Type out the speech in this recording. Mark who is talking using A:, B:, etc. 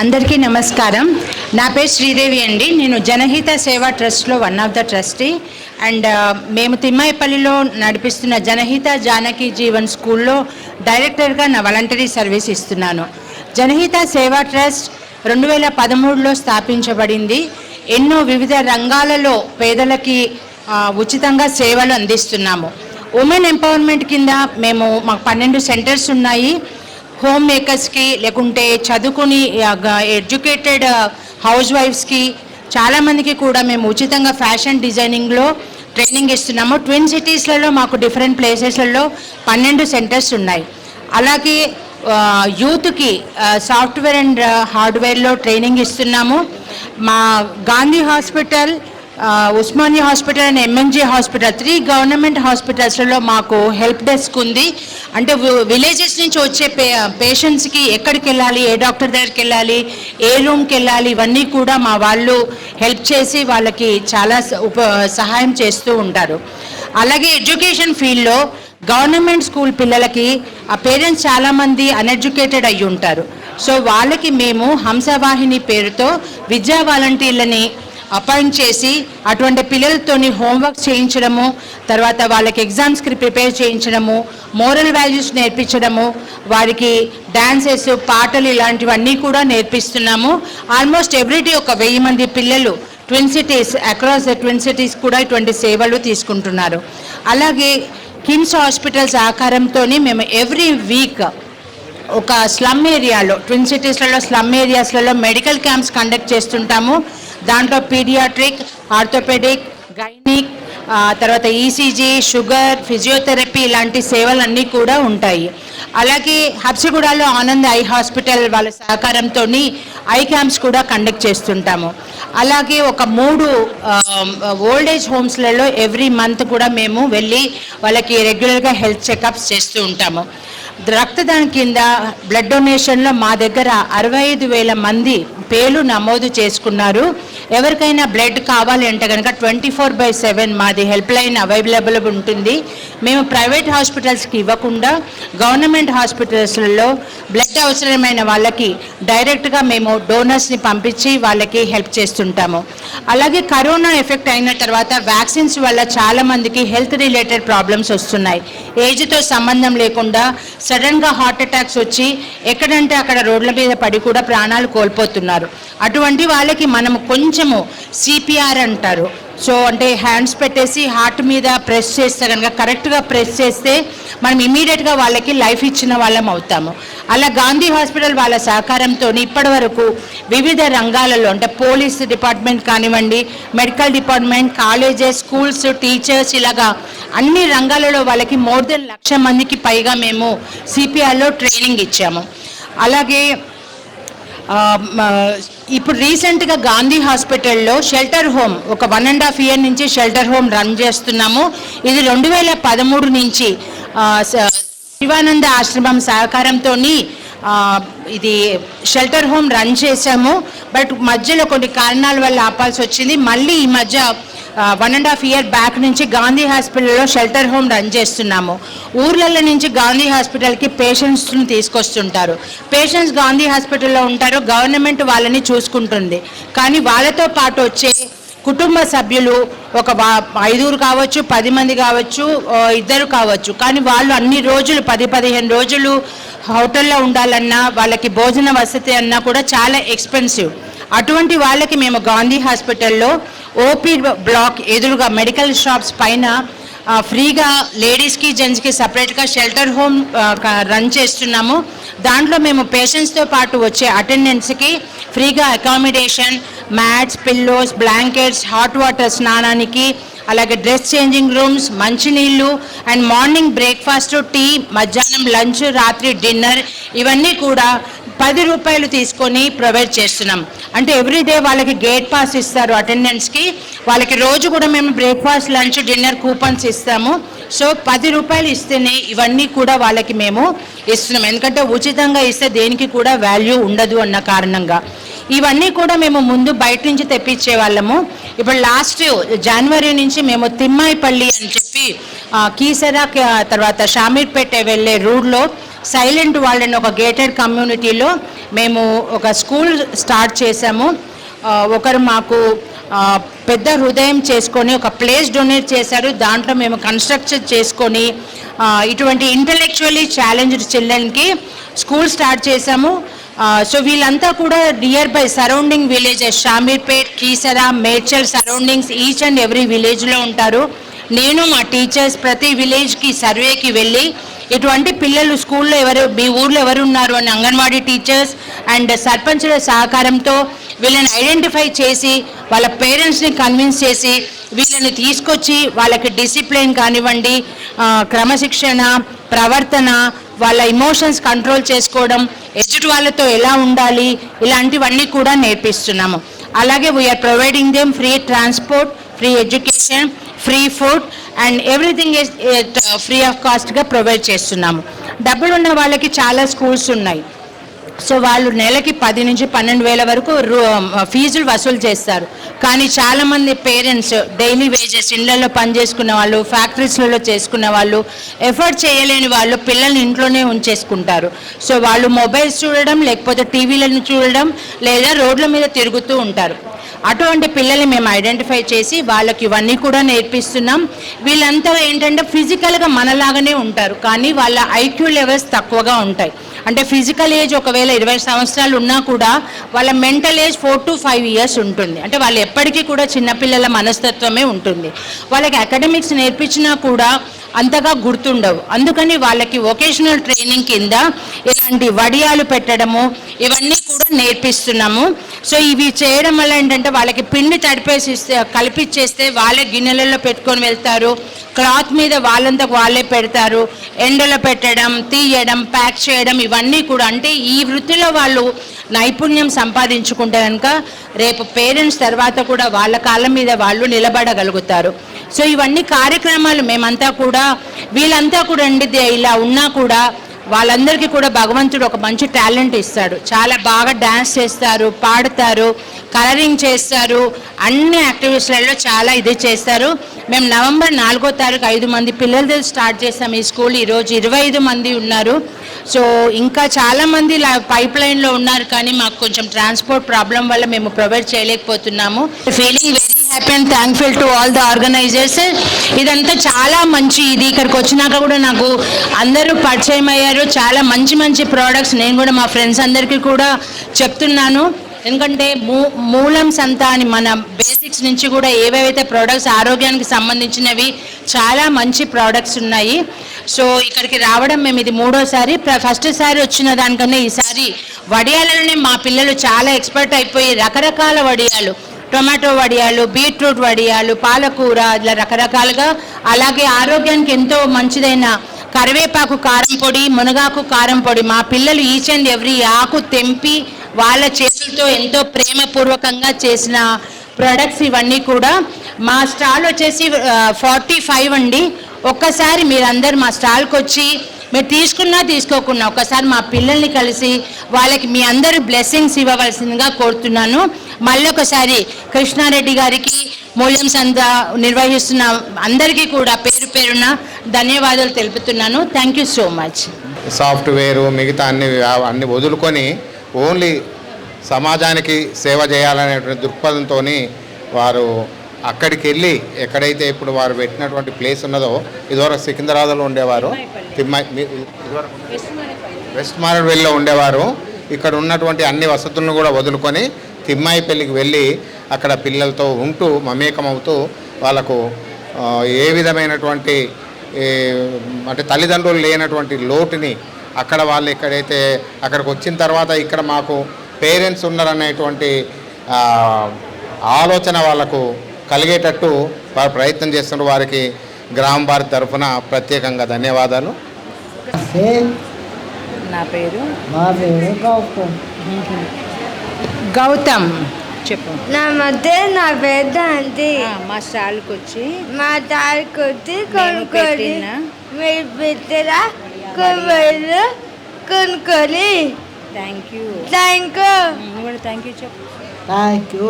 A: అందరికీ నమస్కారం. నా పేరు శ్రీదేవి అండి. నేను Janahita Seva ట్రస్ట్లో one of the trustee. And మేము తిమ్మాయిపల్లిలో నడిపిస్తున్న జనహిత జానకి జీవన్ స్కూల్లో డైరెక్టర్గా నా వాలంటరీ సర్వీస్ ఇస్తున్నాను. జనహిత సేవా ట్రస్ట్ రెండు వేల పదమూడులో స్థాపించబడింది. ఎన్నో వివిధ రంగాలలో పేదలకి ఉచితంగా సేవలు అందిస్తున్నాము. ఉమెన్ ఎంపవర్మెంట్ కింద మేము మాకు పన్నెండు సెంటర్స్ ఉన్నాయి. హోమ్ మేకర్స్కి లేకుంటే చదువుకుని ఎడ్యుకేటెడ్ హౌస్ వైఫ్స్కి చాలామందికి కూడా మేము ఉచితంగా ఫ్యాషన్ డిజైనింగ్లో ట్రైనింగ్ ఇస్తున్నాము. ట్విన్ సిటీస్లలో మాకు డిఫరెంట్ ప్లేసెస్లలో పన్నెండు సెంటర్స్ ఉన్నాయి. అలాగే యూత్కి సాఫ్ట్వేర్ అండ్ హార్డ్వేర్లో ట్రైనింగ్ ఇస్తున్నాము. మా Gandhi hospital Osmania hospital and MMJ hospital three government హాస్పిటల్స్లో మాకు హెల్ప్ డెస్క్ ఉంది. అంటే విలేజెస్ నుంచి వచ్చే పే పేషెంట్స్కి ఎక్కడికి వెళ్ళాలి ఏ డాక్టర్ దగ్గరికి వెళ్ళాలి ఏ రూమ్కి వెళ్ళాలి ఇవన్నీ కూడా మా వాళ్ళు హెల్ప్ చేసి వాళ్ళకి చాలా స- ఉప సహాయం చేస్తూ ఉంటారు. అలాగే ఎడ్యుకేషన్ ఫీల్డ్లో గవర్నమెంట్ స్కూల్ పిల్లలకి ఆ పేరెంట్స్ చాలామంది అన్ఎడ్యుకేటెడ్ అయ్యి ఉంటారు సో వాళ్ళకి మేము హంసవాహిని పేరుతో విద్యా వాలంటీర్లని అపాయింట్ చేసి అటువంటి పిల్లలతోని హోంవర్క్ చేయించడము తర్వాత వాళ్ళకి ఎగ్జామ్స్కి ప్రిపేర్ చేయించడము మోరల్ వాల్యూస్ నేర్పించడము వారికి డాన్సెస్ పాటలు ఇలాంటివన్నీ కూడా నేర్పిస్తున్నాము. ఆల్మోస్ట్ ఎవ్రీడే ఒక వెయ్యి మంది పిల్లలు twin cities across the twin cities కూడా ఇటువంటి సేవలు తీసుకుంటున్నారు. అలాగే కిమ్స్ హాస్పిటల్ సహకారంతో మేము ఎవ్రీ వీక్ ఒక స్లమ్ ఏరియాలో ట్విన్ సిటీస్లలో స్లమ్ ఏరియాస్లలో మెడికల్ క్యాంప్స్ కండక్ట్ చేస్తుంటాము. దాంట్లో పీడియాట్రిక్ ఆర్థోపెడిక్ గైనిక్ తర్వాత ఈసీజీ షుగర్ ఫిజియోథెరపీ ఇలాంటి సేవలన్నీ కూడా ఉంటాయి. అలాగే హబ్సిగూడలో ఆనంద్ ఐ హాస్పిటల్ వాళ్ళ సహకారంతో ఐ క్యాంప్స్ కూడా కండక్ట్ చేస్తుంటాము. అలాగే ఒక మూడు ఓల్డ్ ఏజ్ హోమ్స్లలో ఎవ్రీ మంత్ కూడా మేము వెళ్ళి వాళ్ళకి రెగ్యులర్గా హెల్త్ చెకప్స్ చేస్తూ ఉంటాము. రక్తదానం కింద బ్లడ్ డొనేషన్లో మా దగ్గర అరవై ఐదు వేల మంది పేర్లు నమోదు చేసుకున్నారు. ఎవరికైనా బ్లడ్ కావాలి అంటే కనుక ట్వంటీ ఫోర్ బై సెవెన్ మాది హెల్ప్ లైన్ అవైలబుల్ ఉంటుంది. మేము ప్రైవేట్ హాస్పిటల్స్కి ఇవ్వకుండా గవర్నమెంట్ హాస్పిటల్స్లలో బ్లడ్ అవసరమైన వాళ్ళకి డైరెక్ట్గా మేము డోనర్స్ని పంపించి వాళ్ళకి హెల్ప్ చేస్తుంటాము. అలాగే కరోనా ఎఫెక్ట్ అయిన తర్వాత వ్యాక్సిన్స్ వల్ల చాలా మందికి హెల్త్ రిలేటెడ్ ప్రాబ్లమ్స్ వస్తున్నాయి. ఏజ్తో సంబంధం లేకుండా సడన్గా హార్ట్ అటాక్స్ వచ్చి ఎక్కడంటే అక్కడ రోడ్ల మీద పడి కూడా ప్రాణాలు కోల్పోతున్నారు. అటువంటి వాళ్ళకి మనము కొంచెము సిపిఆర్ అంటారు. సో అంటే హ్యాండ్స్ పెట్టేసి హార్ట్ మీద ప్రెస్ చేస్తే కనుక కరెక్ట్గా ప్రెస్ చేస్తే మనం ఇమీడియట్గా వాళ్ళకి లైఫ్ ఇచ్చిన వాళ్ళం అవుతాము. అలా గాంధీ హాస్పిటల్ వాళ్ళ సహకారంతో ఇప్పటి వరకు వివిధ రంగాలలో అంటే పోలీస్ డిపార్ట్మెంట్ కానివ్వండి medical department colleges schools teachers ఇలాగా అన్ని రంగాలలో వాళ్ళకి మోర్ దెన్ లక్ష మందికి పైగా మేము సిపిఆర్లో ట్రైనింగ్ ఇచ్చాము. అలాగే ఇప్పుడు రీసెంట్గా గాంధీ హాస్పిటల్లో షెల్టర్ హోమ్ ఒక వన్ అండ్ హాఫ్ ఇయర్ నుంచి షెల్టర్ హోమ్ రన్ చేస్తున్నాము. ఇది రెండు వేల పదమూడు నుంచి శివానంద ఆశ్రమం సహకారంతో ఇది షెల్టర్ హోమ్ రన్ చేశాము. బట్ మధ్యలో కొన్ని కారణాల వల్ల ఆపాల్సి వచ్చింది. మళ్ళీ ఈ మధ్య one and half year back నుంచి గాంధీ హాస్పిటల్లో షెల్టర్ హోమ్ రన్ చేస్తున్నాము. ఊర్లలో నుంచి గాంధీ హాస్పిటల్కి పేషెంట్స్ని తీసుకొస్తుంటారు. పేషెంట్స్ గాంధీ హాస్పిటల్లో ఉంటారు గవర్నమెంట్ వాళ్ళని చూసుకుంటుంది. కానీ వాళ్ళతో పాటు వచ్చే కుటుంబ సభ్యులు ఒక ఐదుగురు కావచ్చు పది మంది కావచ్చు ఇద్దరు కావచ్చు. కానీ వాళ్ళు అన్ని రోజులు పది పదిహేను రోజులు హోటల్లో ఉండాలన్నా వాళ్ళకి భోజన వసతి అన్నా కూడా చాలా ఎక్స్పెన్సివ్ అటువంటి వాళ్ళకి మేము గాంధీ హాస్పిటల్లో ఓపీ బ్లాక్ ఎదురుగా మెడికల్ షాప్స్ పైన ఫ్రీగా లేడీస్కి జెంట్స్కి సపరేట్గా షెల్టర్ హోమ్ రన్ చేస్తున్నాము. దాంట్లో మేము పేషెంట్స్తో పాటు వచ్చే అటెండెన్స్కి ఫ్రీగా accommodation mats pillows blankets hot water స్నానానికి అలాగే డ్రెస్ చేంజింగ్ రూమ్స్ మంచినీళ్ళు అండ్ మార్నింగ్ బ్రేక్ఫాస్ట్ టీ మధ్యాహ్నం లంచ్ రాత్రి డిన్నర్ ఇవన్నీ కూడా పది రూపాయలు తీసుకొని ప్రొవైడ్ చేస్తున్నాం. అంటే ఎవ్రీడే వాళ్ళకి గేట్ పాస్ ఇస్తారు అటెండెన్స్కి వాళ్ళకి రోజు కూడా మేము బ్రేక్ఫాస్ట్ లంచ్ డిన్నర్ కూపన్స్ ఇస్తాము. సో పది రూపాయలు ఇస్తేనే ఇవన్నీ కూడా వాళ్ళకి మేము ఇస్తున్నాం. ఎందుకంటే ఉచితంగా ఇస్తే దేనికి కూడా వాల్యూ ఉండదు అన్న కారణంగా. ఇవన్నీ కూడా మేము ముందు బయట నుంచి తెప్పించే వాళ్ళము. ఇప్పుడు లాస్ట్ జనవరి నుంచి మేము తిమ్మాయిపల్లి అని చెప్పి కీసరా తర్వాత షామీర్పేట వెళ్ళే రూట్లో సైలెంట్ వాళ్ళని ఒక గేటెడ్ కమ్యూనిటీలో మేము ఒక స్కూల్ స్టార్ట్ చేశాము. ఒకరు మాకు పెద్ద హృదయం చేసుకొని ఒక ప్లేస్ డొనేట్ చేశారు. దాంట్లో మేము కన్స్ట్రక్షన్ చేసుకొని ఇటువంటి ఇంటలెక్చువల్లీ ఛాలెంజ్డ్ చిల్డ్రన్కి స్కూల్ స్టార్ట్ చేశాము. సో వీళ్ళంతా కూడా nearby surrounding villages Shamirpet Keesara Medchal surroundings each and every విలేజ్లో ఉంటారు. నేను మా టీచర్స్ ప్రతి విలేజ్కి సర్వేకి వెళ్ళి ఇటువంటి పిల్లలు స్కూల్లో ఎవరు మీ ఊర్లో ఎవరు ఉన్నారు అని అంగన్వాడీ టీచర్స్ అండ్ సర్పంచుల సహకారంతో వీళ్ళని ఐడెంటిఫై చేసి వాళ్ళ పేరెంట్స్ని కన్విన్స్ చేసి వీళ్ళని తీసుకొచ్చి వాళ్ళకి డిసిప్లిన్ కానివ్వండి క్రమశిక్షణ ప్రవర్తన వాళ్ళ ఇమోషన్స్ కంట్రోల్ చేసుకోవడం ఎదుటి వాళ్ళతో ఎలా ఉండాలి ఇలాంటివన్నీ కూడా నేర్పిస్తున్నాము. అలాగే we're providing them free transport free education free food and everything is free of కాస్ట్గా provide చేస్తున్నాము. డబ్బులు ఉన్న వాళ్ళకి చాలా స్కూల్స్ ఉన్నాయి. సో వాళ్ళు నెలకి పది నుంచి పన్నెండు వేల వరకు um, ఫీజులు వసూలు చేస్తారు. కానీ చాలామంది పేరెంట్స్ డైలీ వేజెస్ ఇళ్ళలో పనిచేసుకున్న వాళ్ళు ఫ్యాక్టరీస్లలో చేసుకున్న వాళ్ళు ఎఫర్ట్ చేయలేని వాళ్ళు పిల్లల్ని ఇంట్లోనే ఉంచేసుకుంటారు. సో వాళ్ళు మొబైల్స్ చూడడం లేకపోతే టీవీలను చూడడం లేదా రోడ్ల మీద తిరుగుతూ ఉంటారు. అటువంటి పిల్లల్ని మేము ఐడెంటిఫై చేసి వాళ్ళకి ఇవన్నీ కూడా నేర్పిస్తున్నాం. వీళ్ళంతా ఏంటంటే ఫిజికల్గా మనలాగానే ఉంటారు కానీ వాళ్ళ ఐక్యూ లెవెల్స్ తక్కువగా ఉంటాయి. అంటే ఫిజికల్ ఏజ్ ఒకవేళ ఇరవై సంవత్సరాలు ఉన్నా కూడా వాళ్ళ mental age four to five years ఉంటుంది. అంటే వాళ్ళు ఎప్పటికీ కూడా చిన్నపిల్లల మనస్తత్వమే ఉంటుంది. వాళ్ళకి అకాడమిక్స్ నేర్పించినా కూడా అంతగా గుర్తుండవు. అందుకని వాళ్ళకి వొకేషనల్ ట్రైనింగ్ కింద ఇలాంటి వడియాలు పెట్టడము ఇవన్నీ కూడా నేర్పిస్తున్నాము. సో ఇవి చేయడం వల్ల ఏంటంటే వాళ్ళకి పిండి తడిపేసి కలిపిచ్చేస్తే వాళ్ళే గిన్నెలలో పెట్టుకొని వెళ్తారు. క్లాత్ మీద వాళ్ళంతకు వాళ్ళే పెడతారు. ఎండలో పెట్టడం తీయడం ప్యాక్ చేయడం ఇవన్నీ కూడా అంటే ఈ వృత్తిలో వాళ్ళు నైపుణ్యం సంపాదించుకుంటే కనుక రేపు పేరెంట్స్ తర్వాత కూడా వాళ్ళ కాలం మీద వాళ్ళు నిలబడగలుగుతారు. సో ఇవన్నీ కార్యక్రమాలు మేమంతా కూడా వీళ్ళంతా కూడా అండి ఇలా ఉన్నా కూడా వాళ్ళందరికీ కూడా భగవంతుడు ఒక మంచి టాలెంట్ ఇస్తాడు. చాలా బాగా డ్యాన్స్ చేస్తారు పాడతారు కలరింగ్ చేస్తారు అన్ని యాక్టివిటీస్లలో చాలా ఇది చేస్తారు. మేము నవంబర్ నాలుగో తారీఖు ఐదు మంది పిల్లలతో స్టార్ట్ చేసాం ఈ స్కూల్. ఈరోజు ఇరవై ఐదు మంది ఉన్నారు. సో ఇంకా చాలామంది ఇలా పైప్ లైన్లో ఉన్నారు కానీ మాకు కొంచెం ట్రాన్స్పోర్ట్ ప్రాబ్లం వల్ల మేము provide చేయలేకపోతున్నాము. Feeling happy and thankful to all the organizers ఇదంతా చాలా మంచి ఇది. ఇక్కడికి వచ్చినాక కూడా నాకు అందరూ పరిచయం అయ్యారు. చాలా మంచి మంచి ప్రోడక్ట్స్ నేను కూడా మా ఫ్రెండ్స్ అందరికీ కూడా చెప్తున్నాను. ఎందుకంటే మూ మూలం సంత అని మన బేసిక్స్ నుంచి కూడా ఏవేవైతే ప్రోడక్ట్స్ ఆరోగ్యానికి సంబంధించినవి చాలా మంచి ప్రోడక్ట్స్ ఉన్నాయి. సో ఇక్కడికి రావడం మేము ఇది మూడోసారి. ఫస్ట్ సారి వచ్చిన దానికన్నా ఈసారి వడియాలలోనే మా పిల్లలు చాలా ఎక్స్పర్ట్ అయిపోయి రకరకాల వడియాలు టొమాటో వడియాలు బీట్రూట్ వడియాలు పాలకూర ఇలా రకరకాలుగా. అలాగే ఆరోగ్యానికి ఎంతో మంచిదైన కరివేపాకు కారం పొడి మునగాకు కారం పొడి. మా పిల్లలు ఈచ్ అండ్ ఎవ్రీ ఆకు తెంపి వాళ్ళ చేతులతో ఎంతో ప్రేమపూర్వకంగా చేసిన ప్రొడక్ట్స్ ఇవన్నీ కూడా. మా స్టాల్ వచ్చేసి ఫార్టీ ఫైవ్ అండి. ఒక్కసారి మీరందరూ మా స్టాల్కి వచ్చి మీరు తీసుకున్నా తీసుకోకున్నా ఒకసారి మా పిల్లల్ని కలిసి వాళ్ళకి మీ అందరూ బ్లెస్సింగ్స్ ఇవ్వవలసిందిగా కోరుతున్నాను. మళ్ళీ ఒకసారి కృష్ణారెడ్డి గారికి మూల్యం సంద నిర్వహిస్తున్న అందరికీ కూడా పేరు పేరున ధన్యవాదాలు తెలుపుతున్నాను. Thank you so much
B: software మిగతా అన్ని అన్ని వదులుకొని ఓన్లీ సమాజానికి సేవ చేయాలనేటువంటి దృక్పథంతో వారు అక్కడికి వెళ్ళి ఎక్కడైతే ఇప్పుడు వారు పెట్టినటువంటి ప్లేస్ ఉన్నదో ఇదివరకు సికింద్రాబాద్లో ఉండేవారు తిమ్మ మీ- ఇదివరకు వెస్ట్ మారేడువెల్లిలో ఉండేవారు. ఇక్కడ ఉన్నటువంటి అన్ని వసతులను కూడా వదులుకొని తిమ్మాయిపల్లికి వెళ్ళి అక్కడ పిల్లలతో ఉంటూ మమేకమవుతూ వాళ్ళకు ఏ విధమైనటువంటి అంటే తల్లిదండ్రులు లేనటువంటి లోటుని అక్కడ వాళ్ళు ఎక్కడైతే అక్కడికి వచ్చిన తర్వాత ఇక్కడ మాకు పేరెంట్స్ ఉన్నారనేటువంటి ఆలోచన వాళ్ళకు కలిగేటట్టు వారు ప్రయత్నం చేస్తున్న వారికి గ్రామ భారత్ తరఫున ప్రత్యేకంగా ధన్యవాదాలు.
A: నా పేరు?
C: మా పేరు గౌతమ్.
A: గౌతమ్. చెప్పు.
D: నమస్తే నా పేరు దాంతి
A: మా స్టాల్కి వచ్చి
D: మా తారీఖు వచ్చి కొనుక్కొని మీరు పెట్టిరా కొనుక్కొని కొనుక్కొని
A: thank you
D: thank you
A: thank you చెప్పు.
C: Thank you